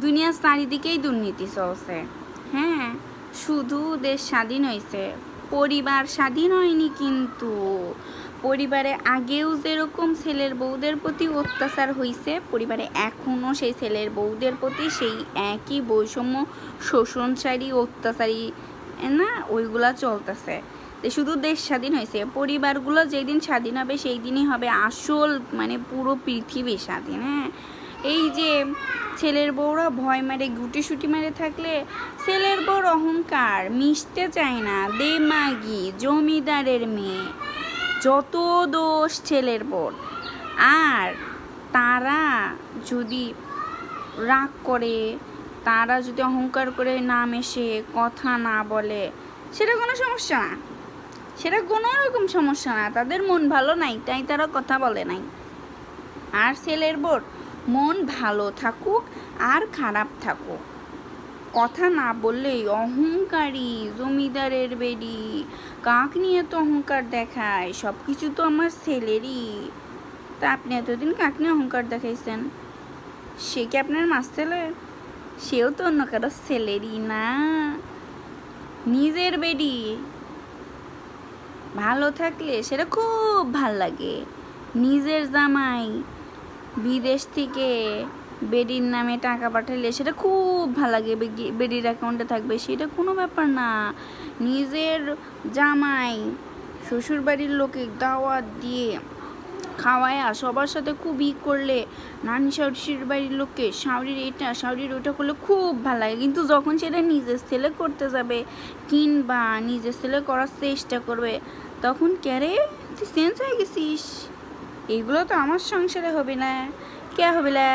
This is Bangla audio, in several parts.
দুনিয়ার চারিদিকেই দুর্নীতি চলছে। হ্যাঁ শুধু দেশ স্বাধীন হয়েছে পরিবার স্বাধীন হয়নি কিন্তু। পরিবারে আগেও যেরকম ছেলের বউদের প্রতি অত্যাচার হয়েছে পরিবারে এখনও সেই ছেলের বউদের প্রতি সেই একই বৈষম্য শোষণচারী অত্যাচারী, না, ওইগুলা চলতেছে। শুধু দেশ স্বাধীন হয়েছে পরিবারগুলো যেই দিন স্বাধীন হবে সেই দিনই হবে আসল মানে পুরো পৃথিবী স্বাধীন হ্যাঁ। এই যে ছেলের বউরা ভয় মারে গুটি সুটি মারে থাকলে ছেলের বউর অহংকার, মিশতে চায় না, দেমাগি, জমিদারের মেয়ে। যত দোষ ছেলের বউর। আর তারা যদি রাগ করে, তারা যদি অহংকার করে নাম এসে কথা না বলে, সেটা কোনো সমস্যা না। সেটা কোনো রকম সমস্যা না। তাদের মন ভালো নাই, তাই তারা কথা বলে নাই। আর ছেলের বোর মন ভালো থাকুক আর খারাপ থাকুক। কথা না বললেই অহংকারী জমিদারের বেডি। কাক নিয়ে তো অহংকার দেখায় সব কিছু তো আমার ছেলেরই। তা আপনি এতদিন কাক নিয়ে অহংকার দেখাইছেন? সে কি আপনার মাস ছেলে? সেও তো অন্য কারও ছেলেরই না। নিজের বেডি। ভালো থাকলে সেটা খুব ভালো লাগে। নিজের জামাই বিদেশ থেকে বেডির নামে টাকা পাঠালে সেটা খুব ভালো লাগে বেডির অ্যাকাউন্টে থাকবে, সেটা কোনো ব্যাপার না। নিজের জামাই, শ্বশুরবাড়ির লোকে দাওয়াত দিয়ে খাওয়ায়া সবার সাথে খুব ই করলে নানি শাশুড়ির বাড়ির লোককে শাউরির এটা, শাউরির ওটা করলে খুব ভালো লাগে। কিন্তু যখন সেটা নিজের ছেলে করতে যাবে কিংবা নিজের ছেলে করার চেষ্টা করবে, তখন ক্যারে তুই চেঞ্জ হয়ে গেছিস? এগুলো তো আমার সংসারে হবে না। কে হবে না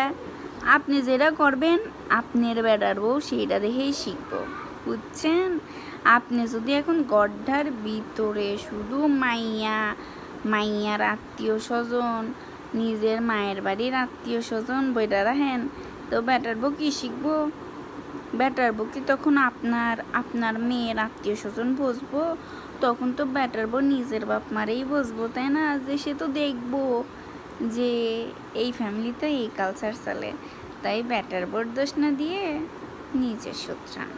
আপনি যেটা করবেন, আপনার বেড়ার বউ সেইটা দেখেই শিখব। বুঝছেন? আপনি যদি এখন গড্ডার ভিতরে শুধু মাইয়া, মাইয়ার আত্মীয় স্বজন নিজের মায়ের বাড়ির আত্মীয় স্বজন বইটা রাখেন, তো বেটার বউ কি শিখব? বেটার বউ কি তখন আপনার আপনার মেয়ের আত্মীয় স্বজন বসবো তখন তো ব্যাটার বউ নিজের বাপ মারেই বসবো তাই না? যে সে তো দেখব যে এই ফ্যামিলিতে এই কালচার চলে। তাই ব্যাটার বোর্ড দোষ না দিয়ে নিজের সূত্রান